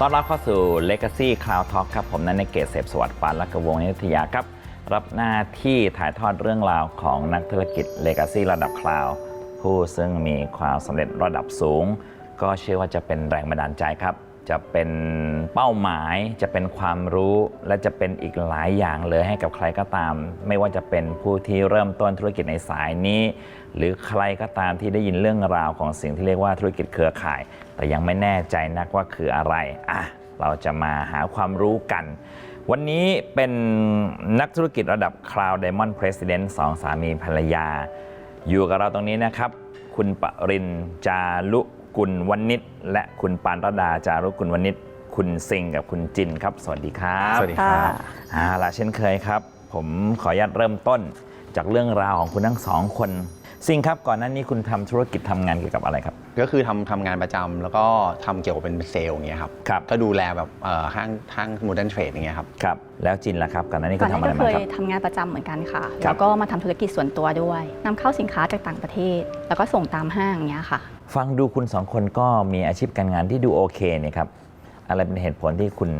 ต้อนรับเข้าสู่ Legacy Cloud Talk ครับ ผมนันในเกษเสพสวัสดิ์ปานและกระวงนิทยาครับ รับหน้าที่ถ่ายทอดเรื่องราวของนักธุรกิจ Legacy ระดับคลาวผู้ซึ่งมีความสำเร็จระดับสูง ก็เชื่อว่าจะเป็นแรงบันดาลใจครับ จะเป็นเป้าหมายจะเป็นความรู้และจะเป็นอีกหลายอย่างเลยให้กับใครก็ตาม ไม่ว่าจะเป็นผู้ที่เริ่มต้นธุรกิจในสายนี้ หรือใครก็ตามที่ได้ยินเรื่องราวของสิ่งที่เรียกว่าธุรกิจเครือข่าย แต่ยังไม่แน่ใจนักว่าคืออะไรอะเราจะมาหาความรู้กัน วันนี้เป็นนักธุรกิจระดับ Cloud Diamond President สองสามีภรรยา อยู่กับเราตรงนี้นะครับ คุณปรินจารุ กุลวณิชและคุณปานรดาจารุกุลวณิชคุณซิงกับคุณจินครับ สวัสดีครับสวัสดีครับเอาละเช่นเคยครับ ผมขออนุญาตเริ่มต้นจากเรื่องราวของคุณทั้งสองคน ซิงครับก่อนหน้านี้คุณทำธุรกิจทำงานเกี่ยวกับอะไรครับ ก็คือทำทำงานประจำแล้วก็ทำเกี่ยวกับเป็นเซลล์อย่างเงี้ยครับครับก็ดูแลแบบเอ่อห้างห้างโมเดิร์นเทรดอย่างเงี้ยครับครับแล้วจินล่ะครับก่อนหน้านี้ก่คุอนณหทำน้าอะไรนี้ก็มาเคยครับทำงานประจำเหมือนกันค่ะครับแล้วก็มาทำธุรกิจส่วนตัวด้วยนำเข้าสินค้าจากต่างประเทศ แล้วก็ส่งตามห้างอย่างเงี้ยค่ะ ฟังดูคุณสองคนก็มีอาชีพการงานที่ดูโอเคเนี่ยครับ อะไรเป็นเหตุผลที่คุณ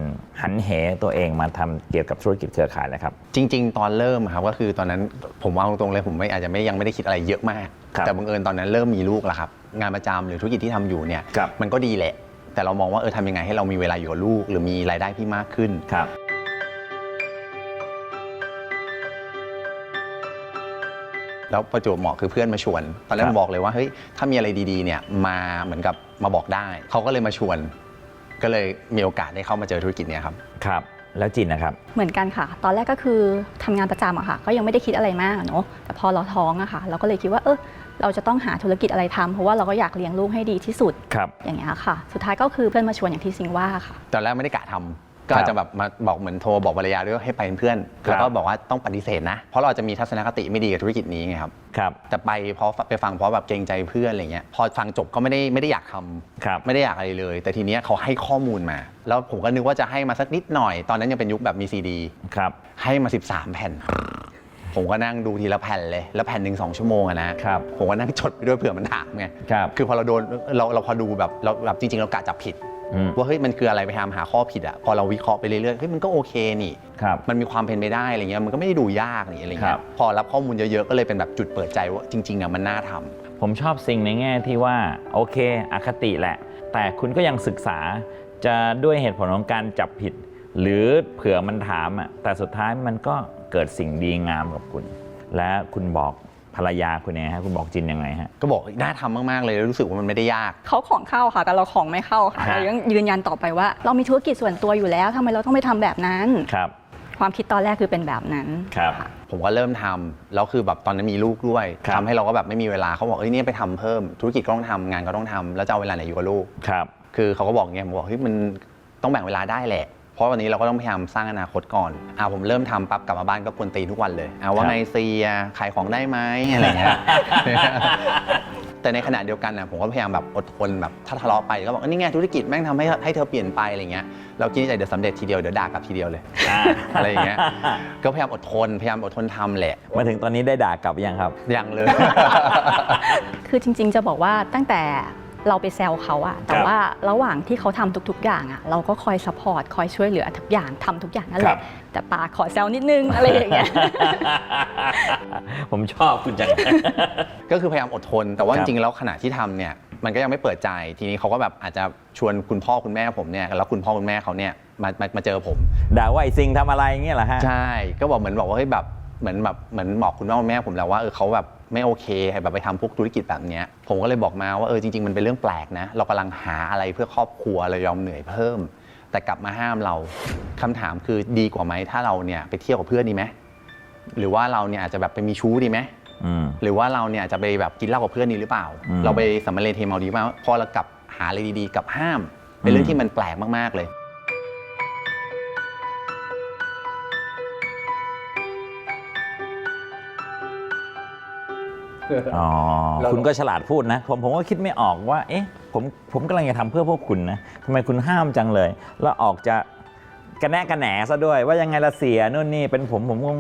หันเหตัวเองมาทำเกี่ยวกับธุรกิจเครือข่ายนะครับ จริง ๆ ตอนเริ่มอะครับก็คือตอนนั้นผมว่าตรงๆเลยผมไม่อาจจะไม่ยังไม่ได้คิดอะไรเยอะมากครับแต่บังเอิญตอนนั้นเริ่มมีลูกแล้วครับ งานประจำหรือธุรกิจที่ทำอยู่เนี่ยครับมันก็ดีแหละ แต่เรามองว่าเออทำยังไงให้เรามีเวลาอยู่กับลูก หรือมีรายได้ที่มากขึ้นครับแล้วประจวบเหมาะคือเพื่อนมาชวน ตอนแรกครัผบมบอกเลยว่าเฮ้ยถ้ามีอะไรดีๆเนี่ยมาเหมือนกับมาบอกได้ เขาก็เลยมาชวน ก็เลยมีโอกาสได้เข้ามาเจอธุรกิจเนี้ยครับ ครับ แล้วจินนะครับ เหมือนกันค่ะ ตอนแรกก็คือทำงานประจำอะค่ะ ก็ยังไม่ได้คิดอะไรมากอะเนาะแต่พอเราท้องอะค่ะ เราก็เลยคิดว่าเออเราจะต้องหาธุรกิจอะไรทำเพราะว่าเราก็อยากเลี้ยงลูกให้ดีที่สุดครับ อย่างเงี้ยค่ะ สุดท้ายก็คือเพื่อนมาชวนอย่างที่ซิงว่าค่ะ ตอนแรกไม่ได้กะทำ ก็อาจจะแบบมาบอกเหมือนโทรบอกภรรยาด้วยว่าให้ไปเป็นเพื่อนครับ แล้วก็บอกว่าต้องปฏิเสธนะ เพราะเราจะมีทัศนคติไม่ดีกับธุรกิจนี้ไงครับครับ แต่ไปเพราะไปฟังเพราะแบบเกรงใจเพื่อนอะไรเงี้ยพอฟังจบก็ไม่ได้ไม่ได้อยากทำครับ ไม่ได้อยากอะไรเลย แต่ทีเนี้ยเขาให้ข้อมูลมา แล้วผมก็นึกว่าจะให้มาสักนิดหน่อย ตอนนั้นยังเป็นยุคแบบมีซีดี ครับ ให้มา 13 แผ่น ผมก็นั่งดูทีละแผ่นเลย แล้วแผ่นหนึ่งสองชั่วโมงอะนะครับผมก็นั่งจดไปด้วยเผื่อมันถามไงครับ คือพอเราโดนเราเราพอดูแบบเราแบบจริง ๆ เรากะจับผิดอืม ว่าเฮ้ยมันคืออะไรไปทำหาข้อผิดอะพอเราวิเคราะห์ไปเรื่อยๆเฮ้ยมันก็โอเคนี่ครับมันมีความเป็นไปได้อะไรเงี้ยมันก็ไม่ได้ดูยากนี่อะไรครัเงี้บยพอรับข้อมูลเยอะๆก็เลยเป็นแบบจุดเปิดใจว่าจริงๆอะมันน่าทำผมชอบสิ่งในแง่ที่ว่าโอเคอคติแหละ แต่คุณก็ยังศึกษาจะด้วยเหตุผลของการจับผิด หรือเผื่อมันถามอะแต่สุดท้ายมันก็เกิดสิ่งดีงามกับคุณ และคุณบอก ภรรยาคุณยังไงฮะคุณบอกจินยังไงฮะ ก็บอกน่าทำมาก ๆ เลยแล้วรู้สึกว่ามันไม่ได้ยาก เขาของเข้าค่ะ แต่เราของไม่เข้าค่ะฮะเรายังยืนยันต่อไปว่า เรามีธุรกิจส่วนตัวอยู่แล้วทำไมเราต้องไปทำแบบนั้น ครับความคิดตอนแรกคือเป็นแบบนั้น ครับะผมก็เริ่มทำแล้วคือแบบตอนนั้นมีลูกด้วยครับ ทำให้เราก็แบบไม่มีเวลาเขาบอกเอ้ยเนี่ยไปทำเพิ่มธุรกิจก็ต้องทำงานก็ต้องทำแล้วจะเอาเวลาไหนอยู่กับลูก ครับ คือเขาก็บอกเงี้ยผมบอกเฮ้ยมันต้องแบ่งเวลาได้แหละ เพราะวันนี้เราก็ต้องพยายามสร้างอนาคตก่อนอ่าผมเริ่มทำปั๊บกลับมาบ้านก็กวนตีนทุกวันเลยอ่าว่าครับไงเซียขายของได้ไหมอะไรเงี้ยแต่ในขณะเดียวกันนะผมก็พยายามแบบอดทนแบบถ้าทะเลาะไปก็บอกนี่ไงธุรกิจแม่งทำให้ให้เธอเปลี่ยนไปอะไรเงี้ยเราคิดในใจเดี๋ยวสำเร็จทีเดียวเดี๋ยวด่ากลับทีเดียวเลยอ่าอะไรอย่างเงี้ยก็พยายามอดทนพยายามอดทนทำแหละมาถึงตอนนี้ได้ด่ากลับยังครับยังเลย คือจริง ๆ จะบอกว่าตั้งแต่ เราไปแซวเขาอะแต่ครับว่าระหว่างที่เขาทำทุก ๆ อย่างอะเราก็คอยซัพพอร์ตคอยช่วยเหลือทุกอย่างทำทุกอย่างนั่นแหครัละบแต่ปากขอแซวนิดนึงอะไรอย่างเงี้ย ผมชอบคุณจัง ก็คือพยายามอดทน แต่ว่าคจรับริงๆแล้วขณะที่ทำเนี่ย มันก็ยังไม่เปิดใจ ทีนี้เขาก็แบบอาจจะชวนคุณพ่อคุณแม่ผมเนี่ย แล้วคุณพ่อคุณแม่เขาเนี่ยมามามาเจอผม ด่าว่าไอ้ซิงทำอะไรเงี้ยเหรอฮะ ใช่ ก็บอกเหมือนบอกว่าเฮ้ยแบบ เหมือนแบบ เหมือนบอกคุณพ่อคุณแม่ผมแล้วว่าเออเขาแบบ ไม่โอเคให้แบบไปทำพวกธุรกิจแบบเนี้ยผมก็เลยบอกมาว่าเออจริงๆมันเป็นเรื่องแปลกนะ เรากำลังหาอะไรเพื่อครอบครัวเรายอมเหนื่อยเพิ่ม แต่กลับมาห้ามเราคำถามคือดีกว่าไหมถ้าเราเนี่ยไปเที่ยวกับเพื่อนดีไหมหรือว่าเราเนี่ยอาจจะแบบไปมีชู้ดีไหมอืมหรือว่าเราเนี่ยจะไปแบบกินเหล้ากับเพื่อนนี้หรือเปล่าอืมเราไปสัมมาเลเทเมาดีมากพอเรากลับหาอะไรดีๆกลับห้าม เป็นเรื่องอืมที่มันแปลกมากๆเลย อ๋อเราคุณก็ฉลาดพูดนะ ผมผมก็คิดไม่ออกว่า เอ๊ะ ผมผมกำลังจะทำเพื่อพวกคุณนะทำไมคุณห้ามจังเลย แล้วออกจะกระแนะกระแหนซะด้วย ว่ายังไงละเสียนู่นนี่เป็นผมผมคง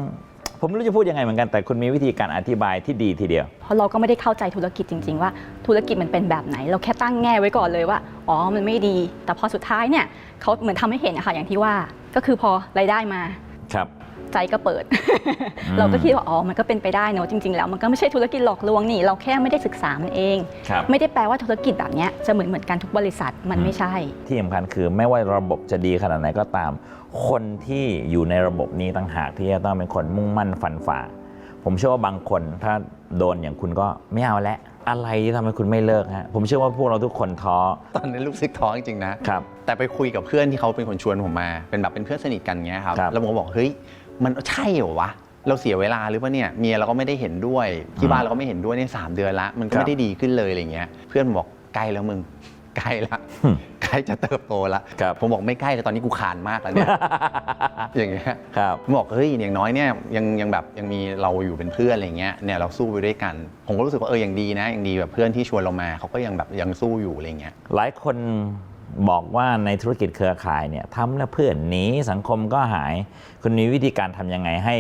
ผมไม่รู้จะพูดยังไงเหมือนกันแต่คุณมีวิธีการอธิบายที่ดีทีเดียว เพราะเราก็ไม่ได้เข้าใจธุรกิจจริง ๆ ว่าธุรกิจมันเป็นแบบไหน เราแค่ตั้งแง่ไว้ก่อนเลยว่า อ๋อ มันไม่ดี แต่พอสุดท้ายเนี่ยเขาเหมือนทำให้เห็นนะคะอย่างที่ว่า ก็คือพอรายได้มา ครับ ใจก็เปิดอืมเราก็คิดว่าอ๋อมันก็เป็นไปได้เนอะจริง ๆ แล้วมันก็ไม่ใช่ธุรกิจหลอกลวงนี่เราแค่ไม่ได้ศึกษามันเอง ครับ ไม่ได้แปลว่าธุรกิจแบบเนี้ยจะเหมือนเหมือนกันทุกบริษัทมันไม่ใช่ ที่สำคัญคือไม่ว่าระบบจะดีขนาดไหนก็ตาม คนที่อยู่ในระบบนี้ต่างหากที่จะต้องเป็นคนมุ่งมั่นฟันฝ่า ผมเชื่อว่าบางคนถ้าโดนอย่างคุณก็ไม่เอาแล้วอะไรที่ทำให้คุณไม่เลิกฮะผมเชื่อว่าพวกเราทุกคนท้อตอนนั้นรู้สึกท้อจริงๆนะ ครับ แต่ไปคุยกับเพื่อนที่เขาเป็นคนชวนผมมา เป็นแบบเป็นเพื่อนสนิทกันเงี้ยครับ ครับแล้วผมก็บอกเฮ้ย มันใช่เหรอวะ เราเสียเวลาหรือเปล่าเนี่ยเมียเราก็ไม่ได้เห็นด้วยที่บ้านเราก็ไม่เห็นด้วยในยสามเดือนละมันก็ครับไม่ได้ดีขึ้นเลยอะไรเงี้ย เพื่อนบอกใกล้แล้วมึงใกล้ละอืมใกล้จะเติบโตละครับผมบอกไม่ใกล้แต่ตอนนี้กูคานมากแล้วเนี่ยอย่างเงี้ยครับผมบอกเฮ้ยอย่างน้อยเนี่ยยังยังแบบยังมีเราอยู่เป็นเพื่อนอะไรเงี้ยเนี่ยเราสู้ไปด้วยกัน ผมก็รู้สึกว่าเออยังดีนะยังดีแบบเพื่อนที่ชวนเรามาเขาก็ยังแบบยังสู้อยู่อะไรเงี้ยหลายคน บอกว่าในธุรกิจเครือข่ายเนี่ยทำแล้วเพื่อนหนีสังคมก็หาย คุณมีวิธีการทำยังไงให้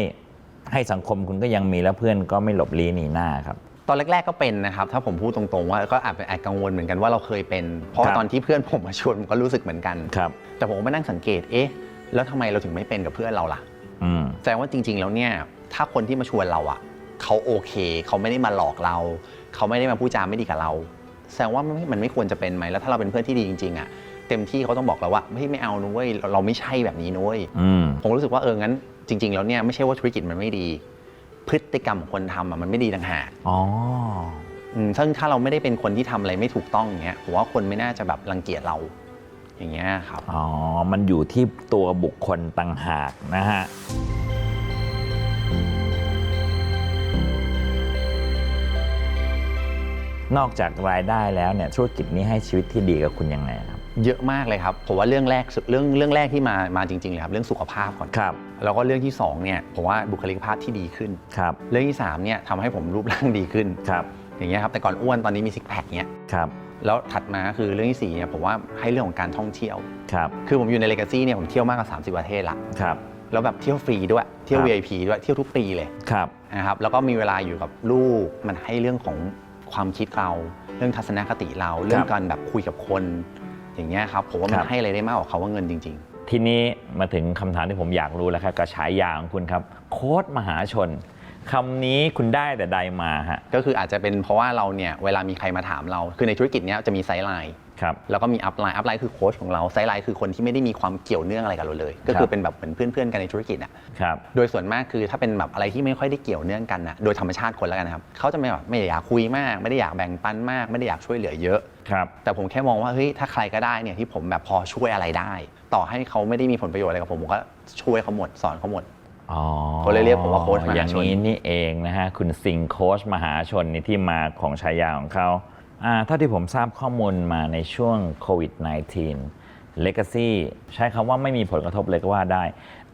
ให้สังคมคุณก็ยังมีแล้วเพื่อนก็ไม่หลบลี้หนีหน้าครับ ตอนแรก ๆก็เป็นนะครับ ถ้าผมพูดตรงๆ ว่าก็อาจเป็นแอบกังวลเหมือนกันว่าเราเคยเป็น เพราะครับ ตอนที่เพื่อนผมมาชวนผมก็รู้สึกเหมือนกัน ครับ แต่ผมก็มานั่งสังเกต เอ๊ะ แล้วทำไมเราถึงไม่เป็นกับเพื่อนเราล่ะ อืม แสดงว่าจริง ๆ แล้วเนี่ย ถ้าคนที่มาชวนเราอะเขาโอเค เขาไม่ได้มาหลอกเรา เขาไม่ได้มาพูดจาไม่ดีกับเรา แสดงว่ามันไม่มันไม่ควรจะเป็นไหมแล้วถ้าเราเป็นเพื่อนที่ดีจริงๆอะเต็มที่เขาต้องบอกเราว่าไม่ไม่เอานุ้ยเราเราไม่ใช่แบบนี้นุ้ยอืมผมรู้สึกว่าเอองั้นจริง ๆ แล้วเนี่ยไม่ใช่ว่าธุรกิจมันไม่ดี พฤติกรรมของคนทำอะมันไม่ดีต่างหากอ๋ออืมซึ่งถ้าเราไม่ได้เป็นคนที่ทำอะไรไม่ถูกต้องอย่างเงี้ยผมว่าคนไม่น่าจะแบบรังเกียจเรา อย่างเงี้ยครับอ๋อมันอยู่ที่ตัวบุคคลต่างหากนะฮะ นอกจากรายได้แล้วเนี่ยธุรกิจนี้ให้ชีวิตที่ดีกับคุณยังไงครับ เยอะมากเลยครับผมว่าเรื่องแรกสุดเรื่องเรื่องแรกที่มามาจริงๆเลยครับเรื่องสุขภาพก่อนครับแล้วก็เรื่องที่สองเนี่ยผมว่าบุคลิกภาพที่ดีขึ้นครับเรื่องที่สามเนี่ยทำให้ผมรูปร่างดีขึ้นครับอย่างเงี้ยครับแต่ก่อนอ้วนตอนนี้มีซิกแพคเนี่ยครับแล้วถัดมาคือเรื่องที่สี่เนี่ยผมว่าให้เรื่องของการท่องเที่ยวครับคือผมอยู่ในเลกาซี่เนี่ยผมเที่ยวมากกว่า30 ประเทศละครับแล้วแบบเที่ยวฟรีด้วยเที่ยวครับ VIP ด้วยเที่ยวทุกปีเลยครับนะครับแล้วก็มีเวลาอยู่กับลูกมันให้เรื่องของ ความคิดเรา เรื่องทัศนคติเราเรื่องการแบบคุยกับคน อย่างเงี้ยครับผมว่ามันให้อะไรได้มากกว่าเขาว่าเงินจริงทีนี้มาถึงคำถามที่ผมอยากรู้แล้วครับกับฉายาของคุณครับ โค้ดมหาชน คำนี้คุณได้แต่ใดมาฮะๆก็คืออาจจะเป็นเพราะว่าเราเนี่ยเวลามีใครมาถามเรา คือในธุรกิจเนี้ยจะมีไซด์ไลน์ครับ แล้วก็มีอัพไลน์อัพไลน์คือโค้ชของเราไซด์ไลน์คือคนที่ไม่ได้มีความเกี่ยวเนื่องอะไรกับเราเลย ก็ครัคือบเป็นแบบเหมือนเพื่อนๆกันในธุรกิจอะครับ โดยส่วนมากคือถ้าเป็นแบบอะไรที่ไม่ค่อยได้เกี่ยวเนื่องกันนะโดยธรรมชาติคนแล้วกันนะครับเขาจะไม่แบบไม่ได้อยากคุยมาก ไม่ได้อยากแบ่งปันมาก ไม่ได้อยากช่วยเหลือเยอะครับแต่ผมแค่มองว่าเฮ้ยถ้าใครก็ได้เนี่ยที่ผมแบบพอช่วยอะไรได้ ต่อให้เขาไม่ได้มีผลประโยชน์อะไรกับผมผมก็ช่วยเขาหมดสอนเขาหมดอ๋อ เขาเลยเรียกผมว่าโค้ชมหาชนอย่างนี้นี่เองนะฮะคุณสิงห์โค้ชมหาชนนี่ที่มาของฉายาของเขาอ่าเท่าที่ผมทราบข้อมูลมาในช่วงโควิด -19 Legacy ใช้คำว่าไม่มีผลกระทบเลยก็ว่าได้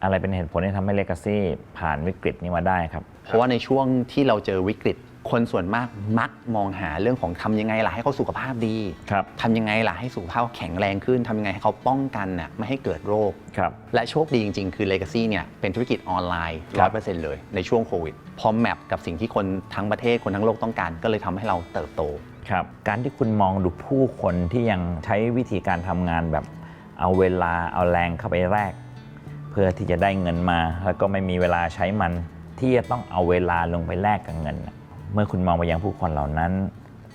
อะไรเป็นเหตุผลที่ทำให้ Legacy ผ่านวิกฤตนี้มาได้ครับ เพราะว่าในช่วงที่เราเจอวิกฤต คนส่วนมากมักมองหาเรื่องของทำยังไงล่ะให้เขาสุขภาพดีครับทำยังไงล่ะให้สุขภาพแข็งแรงขึ้นทำยังไงให้เขาป้องกันน่ะไม่ให้เกิดโรคครับและโชคดีจริง ๆ คือ Legacy เนี่ยเป็นธุรกิจออนไลน์ครับ100%เลยในช่วงโควิดพอแมปกับสิ่งที่คนทั้งประเทศคนทั้งโลกต้องการ ก็เลยทำให้เราเติบโตครับการที่คุณมองดูผู้คนที่ยังใช้วิธีการทำงานแบบเอาเวลาเอาแรงเข้าไปแลกเพื่อที่จะได้เงินมา แล้วก็ไม่มีเวลาใช้มันที่จะต้องเอาเวลาลงไปแลกกับเงินน่ะ เมื่อคุณมองไปยังผู้คนเหล่านั้น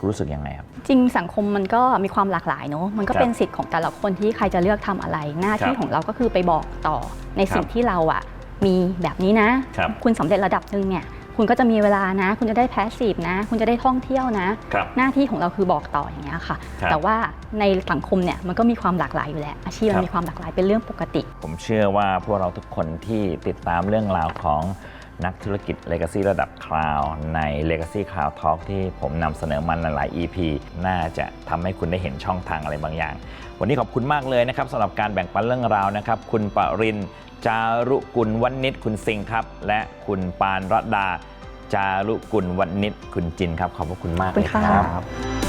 รู้สึกยังไงครับ จริงสังคมมันก็มีความหลากหลายเนอะมันก็ครับเป็นสิทธิ์ของแต่ละคนที่ใครจะเลือกทำอะไร หน้าที่ครับของเราก็คือไปบอกต่อในสิ่งครับที่เราอะมีแบบนี้นะครับคุณสำเร็จระดับหนึ่งเนี่ยคุณก็จะมีเวลานะ คุณจะได้แพสซีฟนะ คุณจะได้ท่องเที่ยวนะครับหน้าที่ของเราคือบอกต่ออย่างเงี้ยค่ะครับแต่ว่าในสังคมเนี่ยมันก็มีความหลากหลายอยู่แล้ว อาชีพครัมับนมีความหลากหลายเป็นเรื่องปกติ ผมเชื่อว่าพวกเราทุกคนที่ติดตามเรื่องราวของ นักธุรกิจ Legacy ระดับคลาวใน Legacy Cloud Talk ที่ผมนำเสนอมันหลาย EP น่าจะทำให้คุณได้เห็นช่องทางอะไรบางอย่าง วันนี้ขอบคุณมากเลยนะครับสำหรับการแบ่งปันเรื่องราวนะครับ คุณปรินจารุกุลวันนิชคุณสิงครับ และคุณปานรัตดา จารุกุลวันนิชคุณจินครับ ขอบพระคุณมากเลยครับ